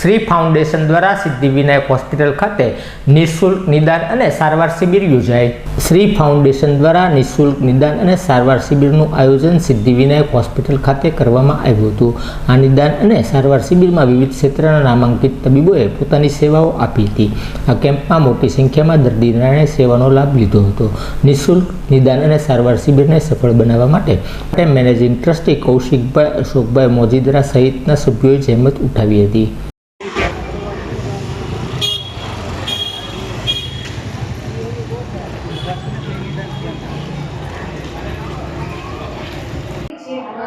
Shri foundation દ્વારા Siddhivinayak hospital ખાતે નિઃશુલ્ક નિદાન અને સારવાર શિબિર યોજાઈ શ્રી ફાઉન્ડેશન દ્વારા નિઃશુલ્ક નિદાન અને સારવાર શિબિરનું આયોજન સિદ્ધિવિનાયક હોસ્પિટલ ખાતે કરવામાં આવ્યું હતું. આ નિદાન અને સારવાર શિબિરમાં વિવિધ ક્ષેત્રના નામાંકિત તબીબોએ પોતાની સેવાઓ આપી હતી. આ કેમ્પમાં મોટી સંખ્યામાં દર્દીઓએ સેવાનો લાભ લીધો હતો. નિઃશુલ્ક નિદાન અને સારવાર શિબિરને સફળ બનાવવા માટે મેનેજિંગ ટ્રસ્ટી કૌશિકભાઈ અશોકભાઈ મોજીદરા સહિતના સભ્યોએ જહેમત ઉઠાવી હતી.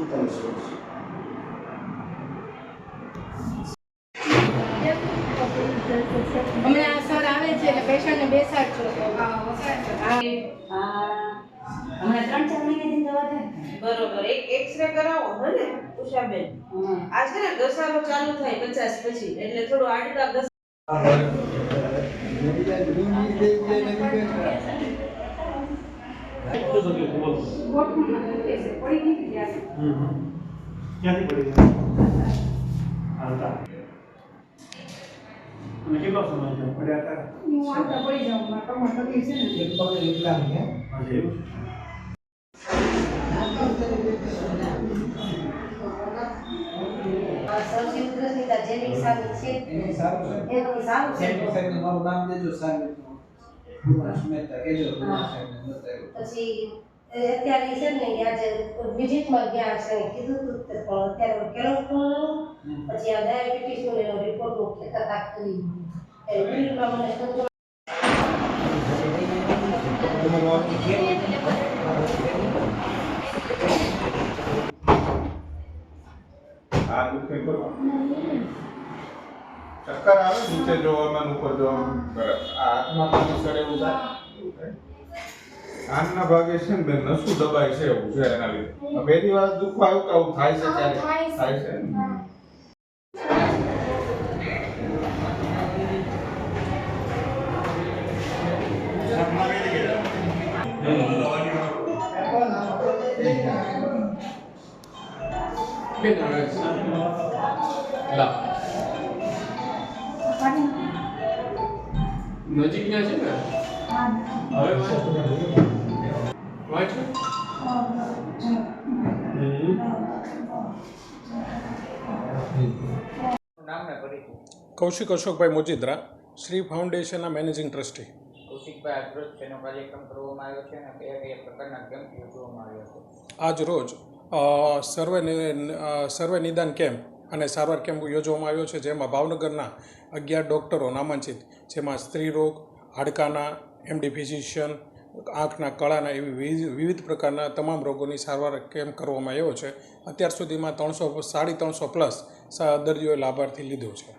વર્ષ હમણાં સર આવે છે એટલે પેશન્ટને બેસાડજો. હમણાં ત્રણ ચાર મહિનાથી દવા થાય. બરોબર. એક એક્સરે કરાવો હે ને ઉષાબેન. આ છે ને ઘસારો ચાલુ થાય પચાસ પછી એટલે થોડું આડકા ઘસ ક્યાંથી પડી ગયા હાલતા અને કેટલો સમય થયો પડ્યા હતા હું આવતા પડી જાઉં મારા કમર તકલીફ છે ને એક પગે વિકલાંગ હે આજે એવું છે સૌથી ઉધરસની સારું છે એની સારું છે એનું સારું છે સેન્ટર મારું નામ દેજો સાહેબ કુમાર સાહેબને બતાવ્યું પછી અત્યારે છે ને આજે વિઝિટમાં ગયા છે ને કીધું તું તે પણ અત્યારે કેલોસ્ટ્રોલ પછી આ ડાયાબિટીસનું એનો રિપોર્ટ હું ખેતર કરી એ બિલમાં મને સંતોષ આ દુખે કરો ચક્કર આવે નીચે જોવામાં ઉપર જોવામાં? બરાબર. આ હાથમાં સડે થાય. કાનના ભાગે છે ને બેન નસું દબાય છે એવું છે એના લીધે. આ બે દિવસ દુખવા આવ્યું કે આવું થાય છે ત્યારે થાય છે. નજીક ના છે ને? હવે વાંચો કૌશિક અશોકભાઈ મોજીદ્રા શ્રી ફાઉન્ડેશનના મેનેજિંગ ટ્રસ્ટી. કૌશિકભાઈ આજરોજ શેનો કાર્યક્રમ કરવામાં આવ્યો છે અને કયા કયા પ્રકારના કેમ્પ યોજવામાં આવ્યો છે. આજ રોજ સર્વે સર્વે નિદાન કેમ્પ અને સારવાર કેમ્પ યોજવામાં આવ્યો છે જેમાં ભાવનગરના અગિયાર ડૉક્ટરો નામાંકિત જેમાં સ્ત્રી રોગ હાડકાના એમડી ફિઝિશિયન આંખના કળાના એવી વિવિધ પ્રકારના તમામ રોગોની સારવાર કેમ્પ કરવામાં આવ્યો છે? અત્યાર સુધીમાં ત્રણસો સાડી ત્રણસો પ્લસ દર્દીઓએ લાભાર્થી લીધો છે.